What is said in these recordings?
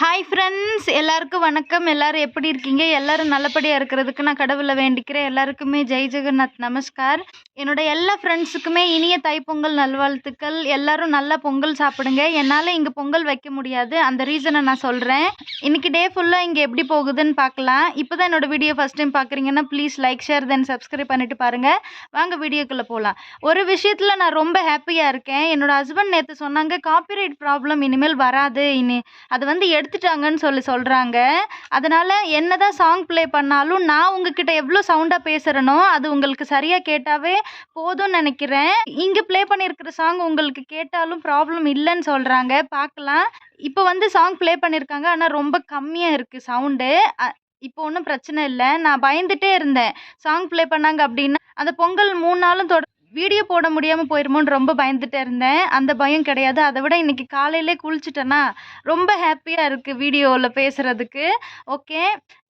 Hi friends எல்லாருக்கும் வணக்கம். எல்லாரும் எப்படி இருக்கீங்க? எல்லோரும் நல்லபடியாக இருக்கிறதுக்கு நான் கடவுளை வேண்டிக்கிறேன். எல்லாருக்குமே ஜெய் ஜெகநாத் நமஸ்கார். என்னோட எல்லா ஃப்ரெண்ட்ஸுக்குமே இனிய தைப்பொங்கல் நல்வாழ்த்துக்கள். எல்லாரும் நல்லா பொங்கல் சாப்பிடுங்க. என்னால் இங்கே பொங்கல் வைக்க முடியாது. அந்த ரீசனை நான் சொல்கிறேன் இன்னைக்கு டே ஃபுல்லாக இங்கே எப்படி போகுதுன்னு பார்க்கலாம். இப்போ தான் என்னோட வீடியோ ஃபஸ்ட் டைம் பார்க்குறீங்கன்னா please like share then subscribe பண்ணிவிட்டு பாருங்கள் வாங்க வீடியோக்குள்ளே போகலாம் ஒரு விஷயத்தில் நான் ரொம்ப ஹாப்பியாக இருக்கேன். என்னோட ஹஸ்பண்ட் நேற்று சொன்னாங்க காப்பிரைட் ப்ராப்ளம் இனிமேல் வராது. இனி அது வந்து எடுத்துட்டாங்கன்னு சொல்லி சொல்கிறாங்க அதனால் என்ன தான் சாங் ப்ளே பண்ணாலும் நான் உங்ககிட்ட எவ்வளோ சவுண்டாக பேசுகிறேனோ அது உங்களுக்கு சரியாக கேட்டாவே போதும்னு நினைக்கிறேன். இங்கே ப்ளே பண்ணியிருக்கிற சாங் உங்களுக்கு கேட்டாலும் ப்ராப்ளம் இல்லைன்னு சொல்கிறாங்க பார்க்கலாம். இப்போ வந்து சாங் ப்ளே பண்ணியிருக்காங்க. ஆனால் ரொம்ப கம்மியாக இருக்குது சவுண்டு இப்போ ஒன்றும் பிரச்சனை இல்லை. நான் பயந்துட்டே இருந்தேன். சாங் ப்ளே பண்ணாங்க அப்படின்னா அந்த பொங்கல் மூணு நாளும் தொட வீடியோ போட முடியாமல் போயிருமோன்னு ரொம்ப பயந்துட்டே இருந்தேன். அந்த பயம் கிடையாது. அதை விட இன்றைக்கி காலையிலே குளிச்சுட்டேன்னா ரொம்ப ஹாப்பியாக இருக்குது வீடியோவில் பேசுகிறதுக்கு ஓகே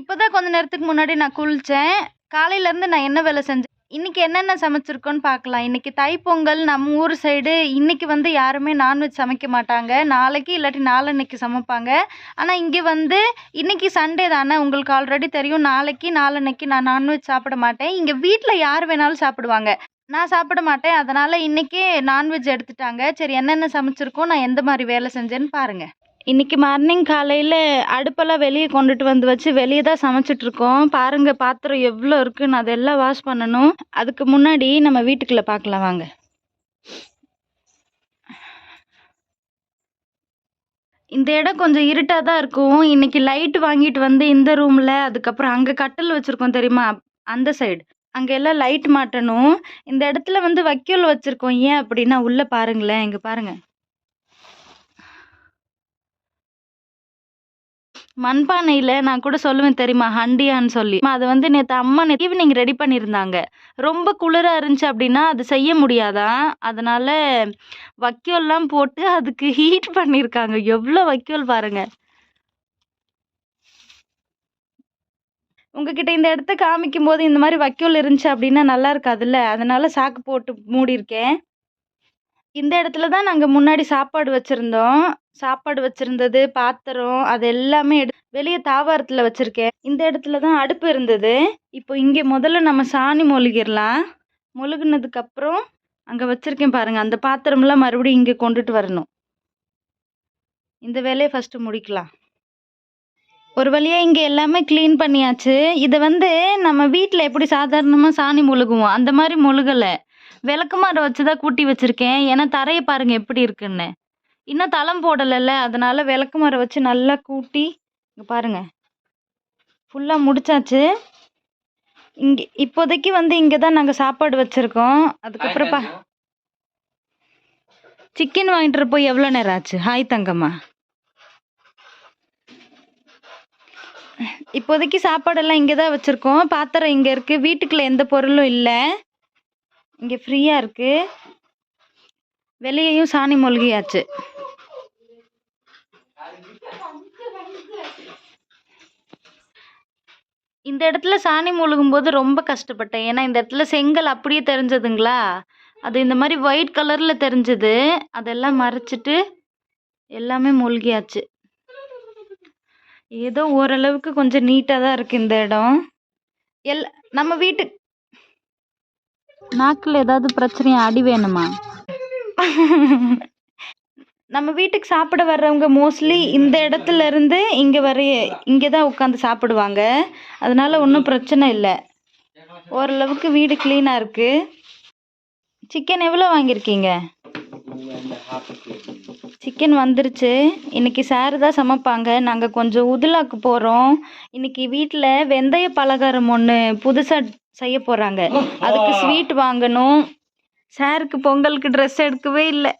இப்போ தான் கொஞ்ச நேரத்துக்கு முன்னாடி நான் குளித்தேன் காலையிலேருந்து நான் என்ன வேலை செஞ்சேன்? இன்றைக்கி என்னென்ன சமைச்சிருக்கோன்னு பார்க்கலாம். இன்றைக்கி தைப்பொங்கல் நம்ம ஊர் சைடு இன்றைக்கி வந்து யாருமே நான்வெஜ் சமைக்க மாட்டாங்க. நாளைக்கு இல்லாட்டி நாளன்னைக்கு சமைப்பாங்க. ஆனால் இங்கே வந்து இன்றைக்கி சண்டே தானே. உங்களுக்கு ஆல்ரெடி தெரியும். நாளைக்கு நாளன்னைக்கு நான் நான்வெஜ் சாப்பிட மாட்டேன். இங்கே வீட்டில் யார் வேணாலும் சாப்பிடுவாங்க. நான் சாப்பிட மாட்டேன். அதனால் இன்றைக்கே நான்வெஜ் எடுத்துட்டாங்க. சரி என்னென்ன சமைச்சிருக்கோம்? நான் எந்த மாதிரி வேலை செஞ்சேன்னு பாருங்கள் இன்னைக்கு மார்னிங் காலையில் அடுப்பெல்லாம் வெளியே கொண்டுட்டு வந்து வச்சு வெளியே தான் சமைச்சிட்ருக்கோம் பாருங்கள் பாத்திரம் எவ்வளோ இருக்குன்னு அதெல்லாம் வாஷ் பண்ணணும். அதுக்கு முன்னாடி நம்ம வீட்டுக்குள்ளே பார்க்கலாம் வாங்க. இந்த இடம் கொஞ்சம் இருட்டாக தான் இருக்கும். இன்றைக்கி லைட் வாங்கிட்டு வந்து இந்த ரூமில் அதுக்கப்புறம் அங்கே கட்டில் வச்சுருக்கோம் தெரியுமா? அந்த சைடு அங்கே எல்லாம் லைட் மாட்டணும். இந்த இடத்துல வந்து வைக்கோல் வச்சுருக்கோம். ஏன் அப்படின்னா உள்ளே பாருங்களேன் இங்கே பாருங்கள் மண்பானையில் நான் கூட சொல்லுவேன் தெரியுமா? ஹண்டியான்னு சொல்லி. அது வந்து நேற்று அம்மா ஈவினிங் ரெடி பண்ணியிருந்தாங்க. ரொம்ப குளிராக இருந்துச்சு அப்படின்னா அது செய்ய முடியாதான் அதனால் வைக்கோல்லாம் போட்டு அதுக்கு ஹீட் பண்ணியிருக்காங்க. எவ்வளோ வைக்கோல் பாருங்க. உங்ககிட்ட இந்த இடத்த காமிக்கும் போது இந்த மாதிரி வைக்கோல் இருந்துச்சு அப்படின்னா நல்லா இருக்காதுல்ல? அதனால சாக்கு போட்டு மூடியிருக்கேன். இந்த இடத்துல தான் நாங்கள் முன்னாடி சாப்பாடு வச்சுருந்தோம். சாப்பாடு வச்சுருந்தது பாத்திரம் அது எல்லாமே எடு வெளியே தாவாரத்தில் வச்சுருக்கேன். இந்த இடத்துல தான் அடுப்பு இருந்தது. இப்போ இங்கே முதல்ல நம்ம சாணி மொழுகிடலாம். மொழுகுனதுக்கப்புறம் அங்கே வச்சுருக்கேன் பாருங்கள் அந்த பாத்திரம்லாம் மறுபடியும் இங்கே கொண்டுட்டு வரணும். இந்த வேலையை ஃபஸ்ட்டு முடிக்கலாம். ஒரு வழியாக இங்கே எல்லாமே க்ளீன் பண்ணியாச்சு. இதை வந்து நம்ம வீட்டில் எப்படி சாதாரணமாக சாணி மொழுகுவோம்? அந்த மாதிரி மொழுகலை. விளக்குமாரை வச்சு தான் கூட்டி வச்சுருக்கேன். ஏன்னா தரையை பாருங்கள் எப்படி இருக்குன்னு. இன்னும் தளம் போடலைல்ல அதனால் விளக்குமாரை வச்சு நல்லா கூட்டி இங்கே பாருங்கள் ஃபுல்லாக முடிச்சாச்சு. இங்கே இப்போதைக்கு வந்து இங்கே தான் நாங்கள் சாப்பாடு வச்சுருக்கோம். அதுக்கப்புறம் பா சிக்கன் வாங்கிட்டு போய் எவ்வளோ நேரம் ஆச்சு? ஹாய் தங்கம்மா. இப்போதைக்கு சாப்பாடெல்லாம் இங்கே தான் வச்சுருக்கோம். பாத்திரம் இங்கே இருக்குது வீட்டுக்குள்ளே எந்த பொருளும் இல்லை. இங்கே ஃப்ரீயாக இருக்குது வெளியையும் சாணி மொழிகியாச்சு. இந்த இடத்துல சாணி மொழுகும் போது ரொம்ப கஷ்டப்பட்டேன். ஏன்னா இந்த இடத்துல செங்கல் அப்படியே தெரிஞ்சதுங்களா? அது இந்த மாதிரி ஒயிட் கலரில் தெரிஞ்சது. அதெல்லாம் மறைச்சிட்டு எல்லாமே மூழ்கியாச்சு. ஏதோ ஓரளவுக்கு கொஞ்சம் நீட்டாக தான் இருக்குது இந்த இடம். எல் நம்ம வீட்டு நாக்கில் ஏதாவது பிரச்சனையா? அடி வேணுமா? நம்ம வீட்டுக்கு சாப்பிட வர்றவங்க மோஸ்ட்லி இந்த இடத்துல இருந்து இங்கே வரைய இங்கே தான் உட்காந்து சாப்பிடுவாங்க. அதனால ஒன்றும் பிரச்சனை இல்லை. ஓரளவுக்கு வீடு க்ளீனாக இருக்குது சிக்கன் எவ்வளோ வாங்கியிருக்கீங்க? சிக்கன் வந்துருச்சு. இன்னைக்கு சார் தான் சமைப்பாங்க. நாங்கள் கொஞ்சம் உதுலாக்கு போகிறோம் இன்னைக்கு வீட்டில் வெந்தய பலகாரம் ஒன்று புதுசாக செய்ய போகிறாங்க அதுக்கு ஸ்வீட் வாங்கணும். சாருக்கு பொங்கலுக்கு ட்ரெஸ் எடுக்கவே இல்லை.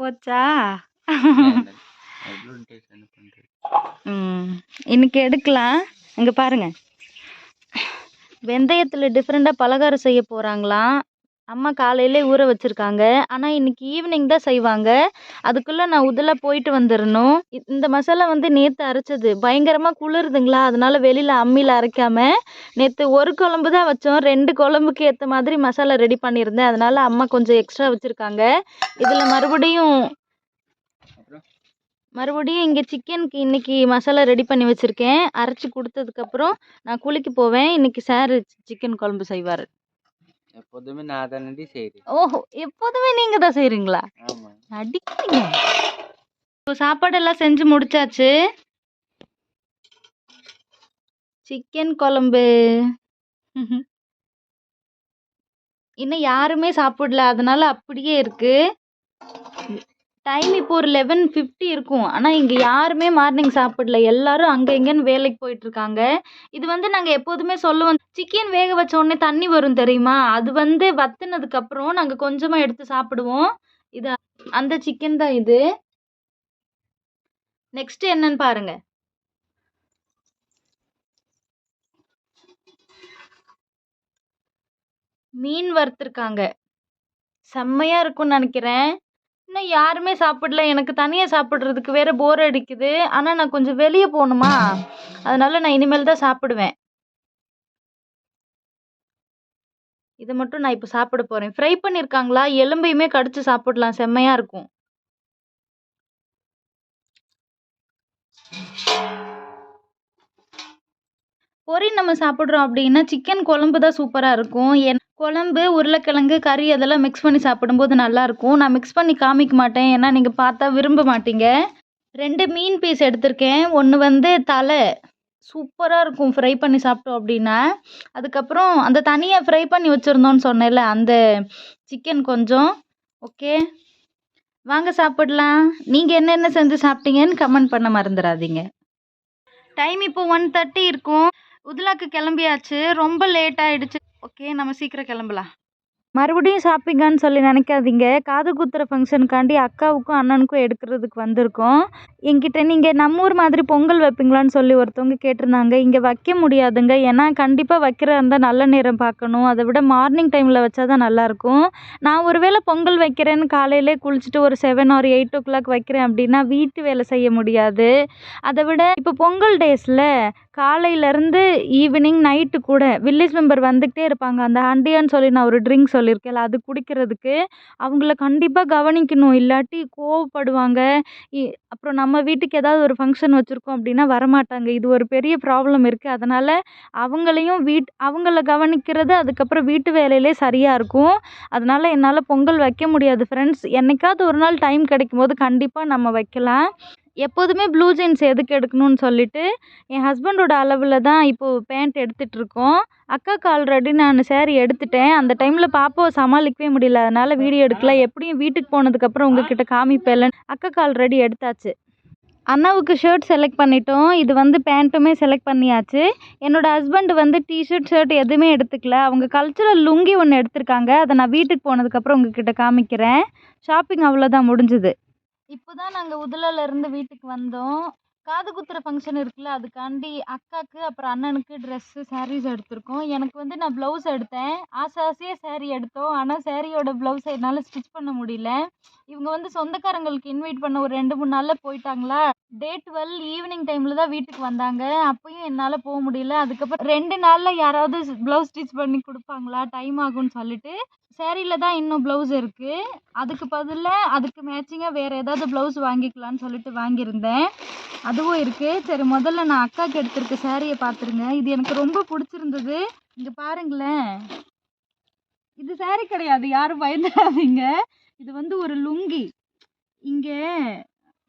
போச்சா? இன்னைக்கு எடுக்கலாம். இங்கே பாருங்க. வெந்தயத்தில் டிஃப்ரெண்ட்டாக பலகாரம் செய்ய போகிறாங்களாம் அம்மா காலையிலே ஊற வச்சுருக்காங்க. ஆனால் இன்னைக்கு ஈவினிங் தான் செய்வாங்க. அதுக்குள்ளே நான் உதில் போயிட்டு வந்துடணும் இந்த மசாலா வந்து நேற்று அரைச்சது. பயங்கரமாக குளிருதுங்களா? அதனால வெளியில் அம்மியில் அரைக்காம நேற்று ஒரு குழம்பு தான் வச்சோம். ரெண்டு குழம்புக்கு ஏற்ற மாதிரி மசாலா ரெடி பண்ணியிருந்தேன். அதனால அம்மா கொஞ்சம் எக்ஸ்ட்ரா வச்சுருக்காங்க. இதில் மறுபடியும் மறுபடியும் இங்கே சிக்கனுக்கு இன்னைக்கு மசாலா ரெடி பண்ணி வச்சுருக்கேன். அரைச்சி கொடுத்ததுக்கப்புறம் நான் குளிக்க போவேன். இன்னைக்கு சார் சிக்கன் குழம்பு செய்வார். எப்போதுமே நான் தானடி செய்கிறேன் ஓஹோ எப்போதுமே நீங்கள் தான் செய்கிறீங்களா ஆமாம் அடிக்கிறீங்க. இப்போ சாப்பாடெல்லாம் செஞ்சு முடிச்சாச்சு. சிக்கன் குழம்பு. இன்னும் யாருமே சாப்பிடல அதனால அப்படியே இருக்கு. டைம் இப்போ ஒரு லெவன் ஃபிஃப்டி இருக்கும். ஆனால் இங்கே யாருமே மார்னிங் சாப்பிடல. எல்லாரும் அங்கே இங்கேன்னு வேலைக்கு போயிட்டுருக்காங்க. இது வந்து நாங்கள் எப்போதுமே சொல்லுவோம் சிக்கன் வேக வச்ச உடனே தண்ணி வரும் தெரியுமா? அது வந்து வத்துனதுக்கப்புறம் நாங்கள் கொஞ்சமாக எடுத்து சாப்பிடுவோம். இது அந்த சிக்கன் தான் இது. நெக்ஸ்ட் என்னன்னு பாருங்க. மீன் வறுத்துருக்காங்க. செம்மையாக இருக்கும்னு நினைக்கிறேன். இன்னும் யாருமே சாப்பிடல. எனக்கு தனியாக சாப்பிட்றதுக்கு வேற போர் அடிக்குது. ஆனால் நான் கொஞ்சம் வெளியே போகணுமா? அதனால நான் இனிமேல் தான் சாப்பிடுவேன். இதை மட்டும் நான் இப்போ சாப்பிட போகிறேன் ஃப்ரை பண்ணியிருக்காங்களா எலும்பையுமே கடிச்சு சாப்பிடலாம். செம்மையாக இருக்கும். பொறி நம்ம சாப்பிட்றோம் அப்படின்னா சிக்கன் குழம்பு தான் சூப்பராக இருக்கும். என் குழம்பு உருளைக்கிழங்கு கறி அதெல்லாம் மிக்ஸ் பண்ணி சாப்பிடும்போது நல்லாயிருக்கும் நான் மிக்ஸ் பண்ணி காமிக்க மாட்டேன். ஏன்னா நீங்கள் பார்த்தா விரும்ப மாட்டீங்க. ரெண்டு மீன் பீஸ் எடுத்திருக்கேன். ஒன்று வந்து தலை. சூப்பராக இருக்கும். ஃப்ரை பண்ணி சாப்பிட்டோம் அப்படின்னா. அதுக்கப்புறம் அந்த தனியாக ஃப்ரை பண்ணி வச்சுருந்தோன்னு சொன்னேன்ல அந்த சிக்கன் கொஞ்சம். ஓகே வாங்க சாப்பிடலாம். நீங்கள் என்னென்ன செஞ்சு சாப்பிட்டீங்கன்னு கமெண்ட் பண்ண மறந்துடாதீங்க. டைம் இப்போ ஒன் தேர்ட்டி இருக்கும். உதுலாக்கு கிளம்பியாச்சு. ரொம்ப லேட் ஆயிடுச்சு. ஓகே நம்ம சீக்கிரம் கிளம்பலாம். மறுபடியும் ஷாப்பிங்கான்னு சொல்லி நினைக்காதீங்க. காது குத்துற ஃபங்க்ஷனுக்காண்டி அக்காவுக்கும் அண்ணனுக்கும் எடுக்கிறதுக்கு வந்திருக்கோம். என்கிட்ட நீங்கள் நம்ம ஊர் மாதிரி பொங்கல் வைப்பீங்களான்னு சொல்லி ஒருத்தவங்க கேட்டிருந்தாங்க. இங்கே வைக்க முடியாதுங்க. ஏன்னா கண்டிப்பாக வைக்கிற இருந்தால் நல்ல நேரம் பார்க்கணும். அதை விட மார்னிங் டைமில் வச்சா தான் நல்லாயிருக்கும். நான் ஒருவேளை பொங்கல் வைக்கிறேன்னு காலையிலே குளிச்சுட்டு ஒரு seven or eight o'clock வைக்கிறேன் அப்படின்னா வீட்டு வேலை செய்ய முடியாது. அதை விட இப்போ பொங்கல் டேஸில் காலையிலேருந்து ஈவினிங் நைட்டு கூட வில்லேஜ் மெம்பர் வந்துக்கிட்டே இருப்பாங்க. அந்த ஹண்டியான்னு சொல்லி நான் ஒரு ட்ரிங்க் சொல்லியிருக்கேன்ல அது குடிக்கிறதுக்கு. அவங்கள கண்டிப்பாக கவனிக்கணும். இல்லாட்டி கோவப்படுவாங்க. இ- அப்புறம் நம்ம வீட்டுக்கு ஏதாவது ஒரு ஃபங்க்ஷன் வச்சுருக்கோம் அப்படின்னா வரமாட்டாங்க. இது ஒரு பெரிய ப்ராப்ளம் இருக்குது அதனால் அவங்களையும் வீட் அவங்கள கவனிக்கிறது அதுக்கப்புறம் வீட்டு வேலையிலே சரியாக இருக்கும். அதனால் என்னால் பொங்கல் வைக்க முடியாது. ஃப்ரெண்ட்ஸ் என்னைக்காவது ஒரு நாள் டைம் கிடைக்கும் போது கண்டிப்பாக நம்ம வைக்கலாம். எப்போதுமே ப்ளூ ஜீன்ஸ் எதுக்கு எடுக்கணும்னு சொல்லிட்டு என் ஹஸ்பண்டோட அளவில் தான் இப்போது பேண்ட் எடுத்துகிட்ருக்கோம் அக்காவுக்கு ஆல்ரெடி நான் saree எடுத்துட்டேன். அந்த டைமில் பாப்பாவை சமாளிக்கவே முடியல. அதனால் வீடியோ எடுக்கல. எப்படியும் வீட்டுக்கு போனதுக்கப்புறம் உங்ககிட்ட காமிப்பேன்ல அக்காவுக்கு ஆல்ரெடி எடுத்தாச்சு. அண்ணாவுக்கு ஷர்ட் செலக்ட் பண்ணிட்டோம். இது வந்து பேண்ட்டுமே செலக்ட் பண்ணியாச்சு. என்னோட ஹஸ்பண்ட் வந்து டிஷர்ட் ஷர்ட் எதுவுமே எடுத்துக்கல. அவங்க கல்ச்சுரல் லுங்கி ஒன்று எடுத்திருக்காங்க. அதை நான் வீட்டுக்கு போனதுக்கப்புறம் உங்ககிட்ட காமிக்கிறேன். ஷாப்பிங் அவ்வளோதான் முடிஞ்சுது. இப்போ தான் நாங்கள் உதலால இருந்து வீட்டுக்கு வந்தோம். காது குத்துற ஃபங்க்ஷன் இருக்குல்ல அதுக்காண்டி அக்காவுக்கு அப்புறம் அண்ணனுக்கு ட்ரெஸ்ஸு சாரீஸ் எடுத்திருக்கோம். எனக்கு வந்து நான் ப்ளவுஸ் எடுத்தேன். ஆசை ஆசையாக saree எடுத்தோம். ஆனால் சாரியோட ப்ளவுஸை என்னால் ஸ்டிச் பண்ண முடியல. இவங்க வந்து சொந்தக்காரங்களுக்கு இன்வைட் பண்ண ஒரு ரெண்டு மூணு நாளில் போயிட்டாங்களா? டே டுவெல் ஈவினிங் டைமில் தான் வீட்டுக்கு வந்தாங்க. அப்பயும் என்னால் போக முடியல. அதுக்கப்புறம் ரெண்டு நாளில் யாராவது ப்ளவுஸ் ஸ்டிச் பண்ணி கொடுப்பாங்களா? டைம் ஆகும்னு சொல்லிட்டு சேரீயில் தான் இன்னும் ப்ளவுஸ் இருக்குது அதுக்கு பதிலாக அதுக்கு மேட்சிங்காக வேறு ஏதாவது ப்ளவுஸ் வாங்கிக்கலாம்னு சொல்லிட்டு வாங்கியிருந்தேன். அதுவும் இருக்குது சரி முதல்ல நான் அக்காவுக்கு எடுத்திருக்க சேரீயை பார்த்துருங்க. இது எனக்கு ரொம்ப பிடிச்சிருந்தது. இங்கே பாருங்களேன். இது சேரீ கிடையாது. யாரும் பயந்துடாதீங்க. இது வந்து ஒரு லுங்கி. இங்கே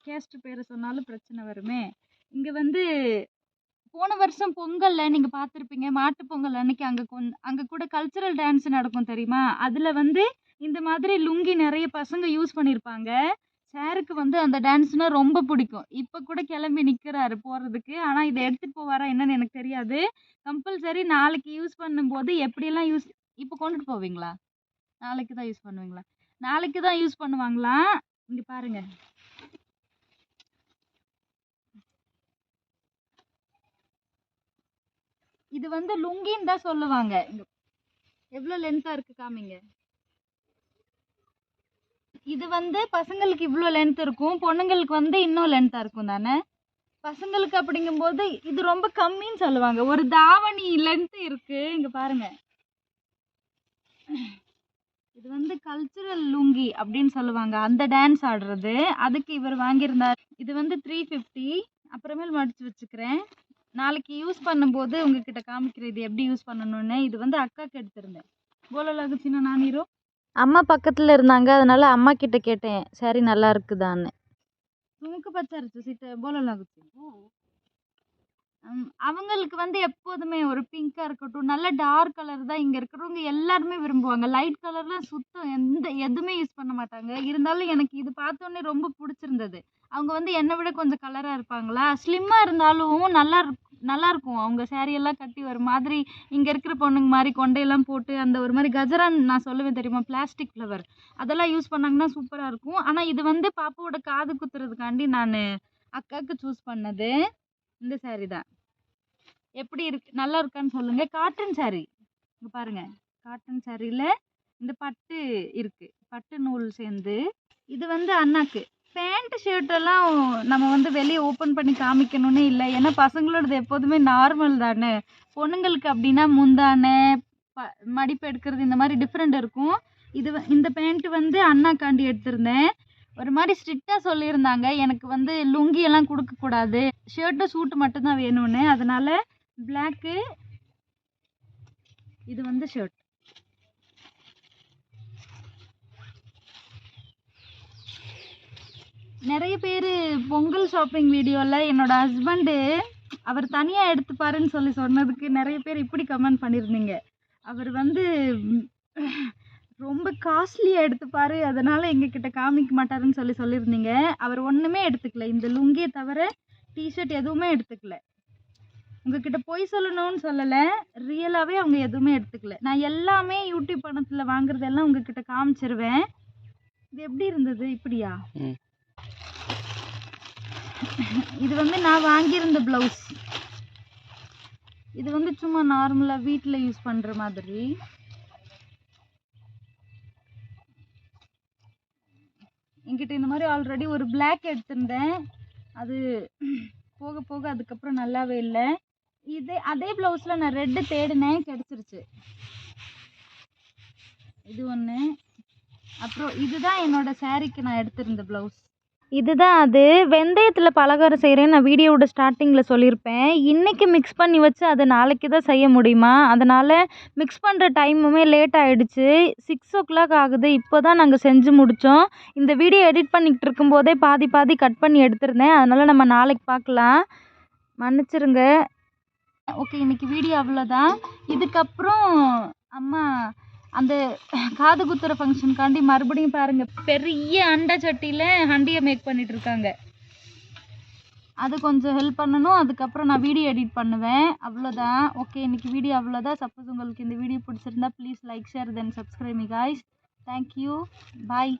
கேஸ்ட் பேரை சொன்னாலும் பிரச்சனை வருமே. இங்கே வந்து போன வருஷம் பொங்கல்ல நீங்கள் பார்த்துருப்பீங்க மாட்டு பொங்கல் அன்னைக்கு அங்கே கொன் அங்கே கூட கல்ச்சுரல் டான்ஸ் நடக்கும் தெரியுமா? அதில் வந்து இந்த மாதிரி லுங்கி நிறைய பசங்க யூஸ் பண்ணியிருப்பாங்க. சாருக்கு வந்து அந்த டான்ஸ்னால் ரொம்ப பிடிக்கும். இப்போ கூட கிளம்பி நிற்கிறாரு போகிறதுக்கு ஆனால் இதை எடுத்துகிட்டு போவாரா என்னன்னு எனக்கு தெரியாது. கம்பல்சரி நாளைக்கு யூஸ் பண்ணும்போது எப்படியெல்லாம் யூஸ் இப்போ கொண்டுட்டு போவீங்களா? நாளைக்கு தான் யூஸ் பண்ணுவீங்களா? நாளைக்கு தான் யூஸ் பண்ணுவாங்களாம் இங்கே பாருங்க. இது வந்து லுங்கின்னு தான் சொல்லுவாங்க. எவ்வளோ லென்த்தாக இருக்கு காமிங்க. இது வந்து பசங்களுக்கு இவ்வளோ லென்த் இருக்கும். பொண்ணுங்களுக்கு வந்து இன்னும் லென்த்தாக இருக்கும் தானே? பசங்களுக்கு அப்படிங்கும்போது இது ரொம்ப கம்மின்னு சொல்லுவாங்க. ஒரு தாவணி லென்த் இருக்கு. இங்க பாருங்க. இது வந்து கல்ச்சர் லுங்கி அப்படின்னு சொல்லுவாங்க. அந்த டான்ஸ் ஆடுறது. அதுக்கு இவர் வாங்கியிருந்தார். இது வந்து த்ரீ ஃபிஃப்டி அப்புறமேல் மடித்து வச்சுக்கிறேன். நாளைக்கு யூஸ் பண்ணும்போது உங்ககிட்ட காமிக்கிறேன். இது எப்படி யூஸ் பண்ணணும்னு. இது வந்து அக்காக்கு எடுத்திருந்தேன். போலலாக சின்ன நானீரோ? அம்மா பக்கத்தில் இருந்தாங்க. அதனால அம்மா கிட்ட கேட்டேன். சரி நல்லா இருக்குதான்னு. துணுக்கு பச்சாருச்சு சிட்ட போலலாகுச்சு அவங்களுக்கு வந்து எப்போதுமே ஒரு பிங்காக இருக்கட்டும் நல்ல டார்க் கலர் தான் இங்கே இருக்கிறவங்க எல்லாருமே விரும்புவாங்க. லைட் கலர்லாம் சுத்தம் எந்த எதுவுமே யூஸ் பண்ண மாட்டாங்க. இருந்தாலும் எனக்கு இது பார்த்தோன்னே ரொம்ப பிடிச்சிருந்தது. அவங்க வந்து என்னை விட கொஞ்சம் கலராக இருப்பாங்களா? ஸ்லிம்மாக இருந்தாலும் நல்லா நல்லாயிருக்கும் நல்லா இருக்கும். அவங்க சேரீயெல்லாம் கட்டி ஒரு மாதிரி இங்கே இருக்கிற பொண்ணுங்க மாதிரி கொண்டையெல்லாம் போட்டு அந்த ஒரு மாதிரி கஜரான் நான் சொல்லுவேன் தெரியுமா? பிளாஸ்டிக் ஃப்ளவர் அதெல்லாம் யூஸ் பண்ணாங்கன்னா சூப்பராக இருக்கும். ஆனால் இது வந்து பாப்பாவோட காது குத்துறதுக்காண்டி நான் அக்காவுக்கு சூஸ் பண்ணது. இந்த சாரீ தான். எப்படி இருக்கு? நல்லா இருக்கான்னு சொல்லுங்க. காட்டன் சாரீ இங்கே பாருங்க. காட்டன் சாரியில் இந்த பட்டு இருக்கு. பட்டு நூல் சேர்ந்து இது வந்து அண்ணாக்கு. பேண்ட் ஷர்ட்டெல்லாம் நம்ம வந்து வெளியே ஓப்பன் பண்ணி காமிக்கணும்னு இல்லை. ஏன்னா பசங்களோடது எப்போதுமே நார்மல் தானே. பொண்ணுங்களுக்கு அப்படின்னா முந்தானை ப மடிப்பு எடுக்கிறது இந்த மாதிரி டிஃப்ரெண்ட் இருக்கும். இது வ- இந்த பேண்ட் வந்து அண்ணாக்காண்டி எடுத்திருந்தேன். ஒரு மாதிரி ஸ்ட்ரிக்டாக சொல்லியிருந்தாங்க. எனக்கு வந்து லுங்கி எல்லாம் கொடுக்கக்கூடாது ஷர்ட்டு சூட்டு மட்டும்தான் வேணும்னு. அதனால் பிளாக்கு இது வந்து ஷர்ட் நிறைய பேர் பொங்கல் ஷாப்பிங் வீடியோவில் என்னோட ஹஸ்பண்டு அவர் தனியாக எடுத்துப்பாருன்னு சொல்லி சொன்னதுக்கு நிறைய பேர் இப்படி கமெண்ட் பண்ணியிருந்தீங்க. அவர் வந்து ரொம்ப காஸ்ட்லியாக எடுத்துப்பாரு. அதனால் எங்ககிட்ட காமிக்க மாட்டாருன்னு சொல்லி சொல்லியிருந்தீங்க. அவர் ஒன்றுமே எடுத்துக்கல. இந்த லுங்கியை தவிர டிஷர்ட் எதுவுமே எடுத்துக்கல. உங்ககிட்ட பொய் சொல்லணும்னு சொல்லலை. ரியலாகவே அவங்க எதுவுமே எடுத்துக்கல. நான் எல்லாமே யூடியூப் பணத்தில் வாங்குறதெல்லாம் உங்ககிட்ட காமிச்சிருவேன். இது எப்படி இருந்தது? இப்படியா. இது வந்து நான் வாங்கியிருந்த ப்ளவுஸ் இது வந்து சும்மா நார்மலாக வீட்டில் யூஸ் பண்ணுற மாதிரி. என்கிட்ட இந்த மாதிரி ஆல்ரெடி ஒரு பிளாக் எடுத்திருந்தேன். அது போக போக அதுக்கப்புறம் நல்லாவே இல்லை. இதே அதே ப்ளவுஸில் நான் ரெட்டு தேடினேன் கிடச்சிருச்சு. இது ஒன்று அப்புறம் இதுதான் என்னோட சாரீக்கு நான் எடுத்திருந்த ப்ளவுஸ் இதுதான் அது. வெந்தயத்தில் பலகாரம் செய்கிறேன்னு நான் வீடியோவோட ஸ்டார்டிங்கில் சொல்லியிருப்பேன் இன்றைக்கி மிக்ஸ் பண்ணி வச்சு அதை நாளைக்கு தான் செய்ய முடியுமா? அதனால் மிக்ஸ் பண்ணுற டைமுமே லேட் ஆகிடுச்சு சிக்ஸ் ஓ கிளாக் ஆகுது. இப்போ தான் நாங்கள் செஞ்சு முடித்தோம் இந்த வீடியோ எடிட் பண்ணிக்கிட்டு இருக்கும்போதே பாதி பாதி கட் பண்ணி எடுத்திருந்தேன். அதனால் நம்ம நாளைக்கு பார்க்கலாம். மன்னிச்சிருங்க. ஓகே இன்றைக்கி வீடியோ அவ்வளோதான் இதுக்கப்புறம் அம்மா அந்த காது குத்துற ஃபங்க்ஷனுக்காண்டி மறுபடியும் பாருங்க. பெரிய அண்டை சட்டியில் ஹண்டியை மேக் பண்ணிட்டு இருக்காங்க அது கொஞ்சம் ஹெல்ப் பண்ணணும். அதுக்கப்புறம் நான் வீடியோ எடிட் பண்ணுவேன். அவ்வளோதான். ஓகே இன்னைக்கு வீடியோ அவ்வளோதான். சப்போஸ் உங்களுக்கு இந்த வீடியோ பிடிச்சிருந்தா please like share then subscribe guys thank you bye